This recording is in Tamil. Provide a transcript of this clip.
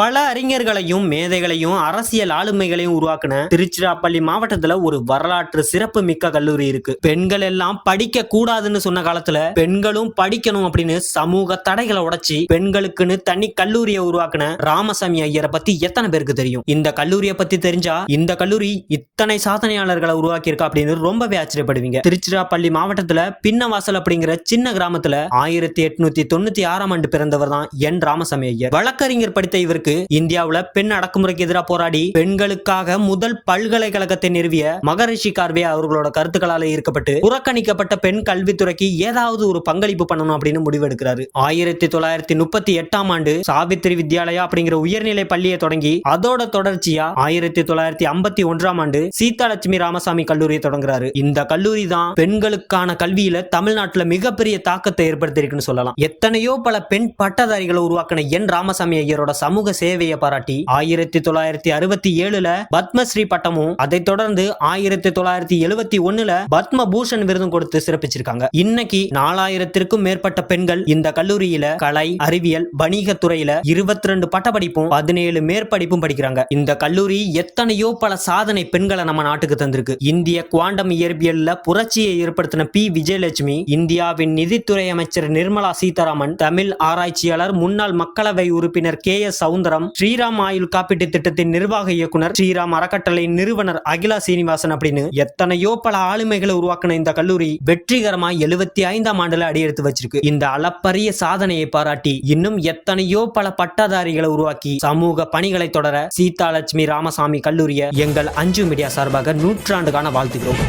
பல அறிஞர்களையும் மேதைகளையும் அரசியல் ஆளுமைகளையும் உருவாக்குன திருச்சிராப்பள்ளி மாவட்டத்துல ஒரு வரலாற்று சிறப்பு மிக்க கல்லூரி இருக்கு. பெண்கள் எல்லாம் படிக்க கூடாதுன்னு சொன்ன காலத்துல பெண்களும் படிக்கணும் அப்படின்னு சமூக தடைகளை உடைச்சி பெண்களுக்குன்னு தனி கல்லூரியை உருவாக்குன ராமசாமி ஐயரை பத்தி எத்தனை பேருக்கு தெரியும்? இந்த கல்லூரியை பத்தி தெரிஞ்சா இந்த கல்லூரி இத்தனை சாதனையாளர்களை உருவாக்கியிருக்கா அப்படின்னு ரொம்பவே ஆச்சரியப்படுவீங்க. திருச்சிராப்பள்ளி மாவட்டத்துல பின்னவாசல் அப்படிங்கிற சின்ன கிராமத்துல ஆயிரத்தி எட்நூத்தி தொண்ணூத்தி ஆறாம் ஆண்டு பிறந்தவர் தான் என் ராமசாமி ஐயர். வழக்கறிஞர் படித்த இவருக்கு இந்தியாவுல பெண் அடக்குமுறைக்கு எதிராக போராடி பெண்களுக்காக முதல் பல்கலைக்கழகத்தை நிறுவிய மகரிஷி கார்வே அவர்களோட கருத்துக்களால ஈர்க்கப்பட்டு புறக்கணிக்கப்பட்ட பெண் கல்வித்துறைக்கு ஏதாவது ஒரு பங்களிப்பு பண்ணணும் அப்படின்னு முடிவெடுக்கிறாரு. ஆயிரத்தி தொள்ளாயிரத்தி முப்பத்தி எட்டாம் ஆண்டு சாவித்திரி வித்யாலயா அப்படிங்கிற உயர்நிலை பள்ளியை தொடங்கி அதோட தொடர்ச்சியா ஆயிரத்தி தொள்ளாயிரத்தி ஐம்பத்தி ஒன்றாம் ஆண்டு சீதாலட்சுமி ராமசாமி கல்லூரியை தொடங்குறாரு. இந்த கல்லூரி தான் பெண்களுக்கான கல்வியில தமிழ்நாட்டுல மிகப்பெரிய தாக்கத்தை ஏற்படுத்தியிருக்குன்னு சொல்லலாம். எத்தனையோ பல பெண் பட்டதாரிகளை உருவாக்கின என் ராமசாமி ஐயரோட சமூக சேவையை பாராட்டி ஆயிரத்தி தொள்ளாயிரத்தி அறுபத்தி ஏழுல பத்மஸ்ரீ பட்டமும் அதைத் தொடர்ந்து ஆயிரத்தி தொள்ளாயிரத்தி எழுபத்தி ஒண்ணுல பத்ம பூஷன் விருதும் கொடுத்து சிறப்பிச்சிருக்காங்க. இன்னைக்கு நாலாயிரத்திற்கும் மேற்பட்ட பெண்கள் இந்த கல்லூரியில கலை அறிவியல் வணிக துறையில இருபத்தி ரெண்டு பட்டப்படிப்பும் பதினேழு மேற்படிப்பும் படிக்கிறாங்க. இந்த கல்லூரி எத்தனையோ பல சாதனை பெண்களை நம்ம நாட்டுக்கு தந்திருக்கு. இந்திய குவாண்டம் இயற்பியல்ல புரட்சியை ஏற்படுத்தின பி. விஜயலட்சுமி இந்தியாவின் நிதித்துறை அமைச்சர் நிர்மலா சீதாராமன் தமிழ் ஆராய்ச்சியாளர் முன்னாள் மக்களவை உறுப்பினர் கே. எஸ். சவுந்தரம் ஸ்ரீராம் ஆயுள் காப்பீட்டு திட்டத்தின் நிர்வாக இயக்குனர் ஸ்ரீராம் அறக்கட்டளை நிறுவனர் அகிலா சீனிவாசன் அப்படின்னு எத்தனையோ பல ஆளுமைகளை உருவாக்கின இந்த கல்லூரி வெற்றிகரமா எழுபத்தி ஐந்தாம் ஆண்டுல அடியெடுத்து வச்சிருக்கு. இந்த அளப்பரிய சாதனையை பாராட்டி இன்னும் எத்தனையோ பல பட்டதாரிகளை உருவாக்கி சமூக பணிகளை தொடர சீதாலட்சுமி ராமசாமி கல்லூரிய எங்கள் அஞ்சு மீடியா சார்பாக நூற்றாண்டுக்கான வாழ்த்துகிறோம்.